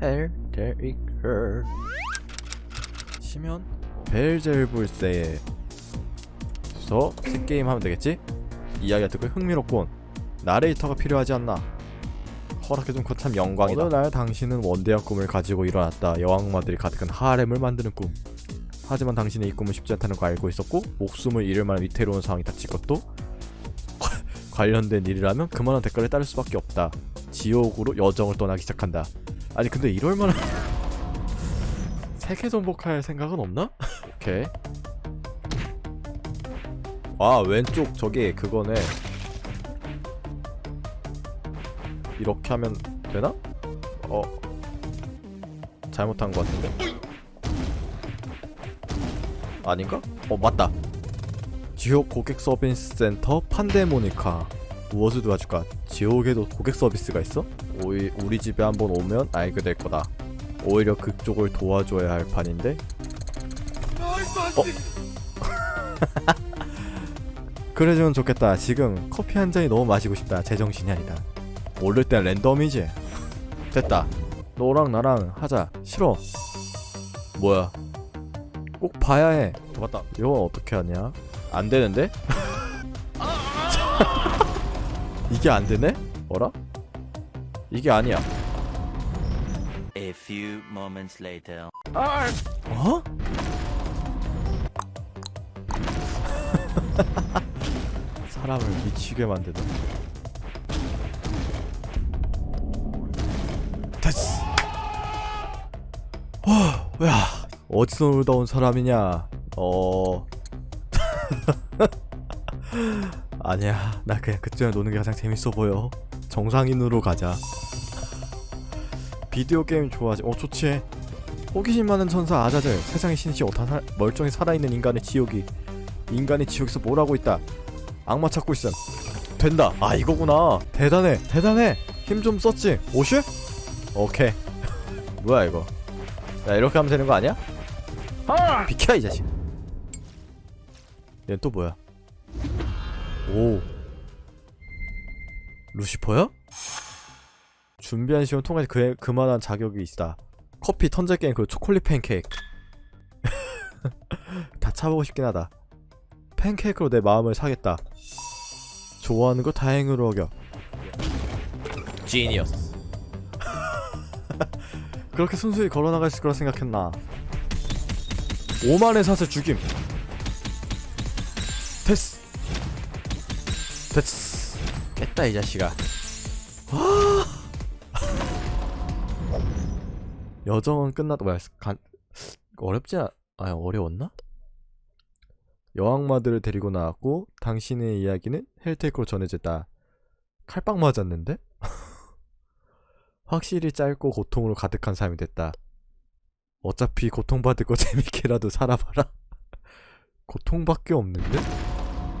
헬테이커 시면? 벨젤불세에서 게임 하면 되겠지? 이야기가 듣고 흥미롭군. 나레이터가 필요하지 않나? 허락해준 거참 영광이다. 어느 날 당신은 원대한 꿈을 가지고 일어났다. 여왕마들이 가득한 하렘을 만드는 꿈. 하지만 당신의 이 꿈은 쉽지 않다는 걸 알고 있었고 목숨을 잃을 만한 위태로운 상황이 닥칠 것도 관련된 일이라면 그만한 대가를 따를 수밖에 없다. 지옥으로 여정을 떠나기 시작한다 아니 근데 이럴 만한 세계 정복할 생각은 없나? 오케이 아 왼쪽 저기 그거네 이렇게 하면 되나? 어 잘못한 것 같은데 아닌가? 어 맞다 지옥 고객 서비스 센터 판데모니카 무엇을 도와줄까? 지옥에도 고객 서비스가 있어? 오이, 우리 집에 한번 오면 알게 될 거다. 오히려 그쪽을 도와줘야 할 판인데? 어? 그래주면 좋겠다. 지금 커피 한 잔이 너무 마시고 싶다. 제정신이 아니다. 오를 땐 랜덤이지. 됐다. 너랑 나랑 하자. 싫어. 뭐야? 꼭 봐야 해. 어, 맞다. 이거 어떻게 하냐? 안 되는데? 이게 안 되네? 뭐라? 이게 아니야 A few moments later. 어? 사람을 미치게 만드다. 됐어. 와, 야, 어디서 놀다 온 사람이냐? 어, 아니야, 나 그냥 그쪽에 노는 게 가장 재밌어 보여. 정상인으로 가자. 비디오 게임 좋아하지? 어, 좋지. 호기심 많은 천사 아자젤. 세상의 신이시 오타 살, 멀쩡히 살아있는 인간의 지옥이. 인간의 지옥에서 뭘 하고 있다? 악마 찾고 있음. 된다. 아 이거구나. 대단해 대단해. 힘 좀 썼지? 오슈? 오케이. 뭐야 이거? 야 이렇게 하면 되는 거 아니야? 비켜 이 자식. 얘는 또 뭐야 오. 루시퍼야? 준비한 시간 통과해 그, 그만한 자격이 있다. 커피 턴제 게임 그 초콜릿 팬케이크. 다 차보고 싶긴 하다. 팬케이크로 내 마음을 사겠다. 좋아하는 거 다행으로 여겨. 지니어스 그렇게 순수히 걸어나갈 수 거라 생각했나. 오만의 사슬 죽임. 됐어 됐어 깼다 이 자식아 여정은 끝났다 뭐야 간 어렵지 않... 아 어려웠나? 여왕마들을 데리고 나왔고 당신의 이야기는 헬테크로 전해졌다 칼빵 맞았는데? 확실히 짧고 고통으로 가득한 삶이 됐다 어차피 고통받을 거 재밌게라도 살아봐라 고통밖에 없는데?